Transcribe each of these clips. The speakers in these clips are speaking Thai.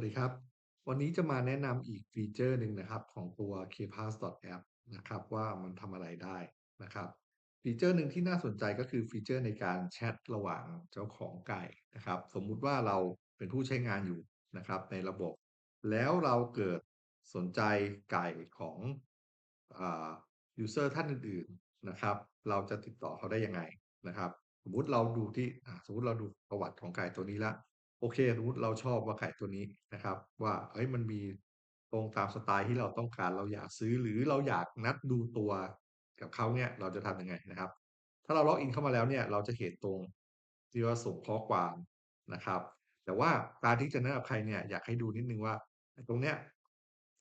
สวัสดีครับ วันนี้จะมาแนะนำอีกฟีเจอร์หนึ่งนะครับของตัว kpass.app นะครับว่ามันทำอะไรได้นะครับ ฟีเจอร์หนึ่งที่น่าสนใจก็คือฟีเจอร์ในการแชทระหว่างเจ้าของไก่นะครับ สมมุติว่าเราเป็นผู้ใช้งานอยู่นะครับในระบบ แล้วเราเกิดสนใจไก่ของอ user ท่านอื่นๆนะครับ เราจะติดต่อเขาได้ยังไงนะครับ สมมุติเราดูที่สมมุติเราดูประวัติของไก่ตัวนี้แล้ว โอเคสมมติเราชอบว่าไก่ตัวนี้นะครับ ว่าเฮ้ยมันมีตรงตามสไตล์ที่เราต้องการเราอยากซื้อหรือเราอยากนัดดูตัวกับเขาเนี่ยเราจะทำยังไงนะครับ ถ้าเราล็อกอินเข้ามาแล้วเนี่ยเราจะเห็นตรงที่ว่าส่งข้อความนะครับ แต่ว่าการที่จะแนะนำใครเนี่ยอยากให้ดูนิดนึงว่าตรงเนี้ย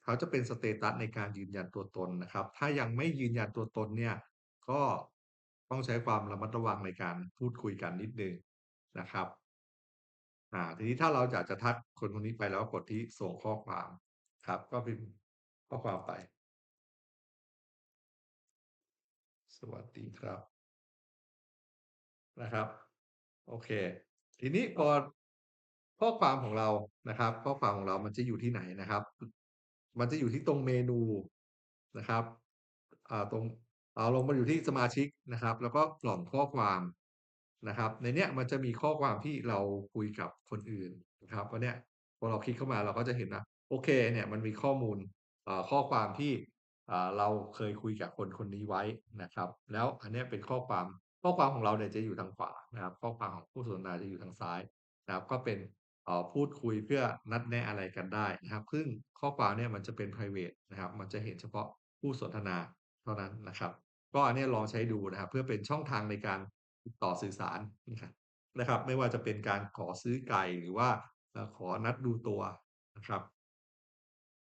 เขาจะเป็นสเตตัสในการยืนยันตัวตนนะครับ ถ้ายังไม่ยืนยันตัวตนเนี่ยก็ต้องใช้ความระมัดระวังในการพูดคุยกันนิดนึงนะครับ อ่า ทีนี้ถ้าเราอยากจะทักคนคนนี้ไปแล้วกดที่ส่งข้อความครับ ก็พิมพ์ข้อความไป สวัสดีครับ นะครับ โอเค ทีนี้พอข้อความของเรานะครับ ข้อความของเรามันจะอยู่ที่ไหนนะครับ มันจะอยู่ที่ตรงเมนูนะครับ อ่าตรงเอาลงมาอยู่ที่สมาชิกนะครับ แล้วก็กล่องข้อความ นะครับ ในเนี้ยมันจะมีข้อความที่เราคุยกับคนอื่นนะครับว่าเนี่ยพอเราคลิกเข้ามาเราก็จะเห็นนะโอเคเนี่ยมันมีข้อมูลข้อความที่เราเคยคุยกับคนคนนี้ไว้นะครับ แล้วอันเนี้ยเป็นข้อความข้อความของเราเนี่ยจะอยู่ทางขวานะครับ ข้อความของผู้สนทนาจะอยู่ทางซ้ายนะครับ ก็เป็นพูดคุยเพื่อนัดแนะอะไรกันได้นะครับ ซึ่งข้อความเนี่ยมันจะเป็นไพรเวตนะครับ มันจะเห็นเฉพาะผู้สนทนาเท่านั้นนะครับ ก็อันเนี้ยลองใช้ดูนะครับ เพื่อเป็นช่องทางในการ ติดต่อสื่อสารนะครับ ไม่ว่าจะเป็นการขอซื้อไก่หรือว่าเอ่อขอนัดดูตัวนะครับ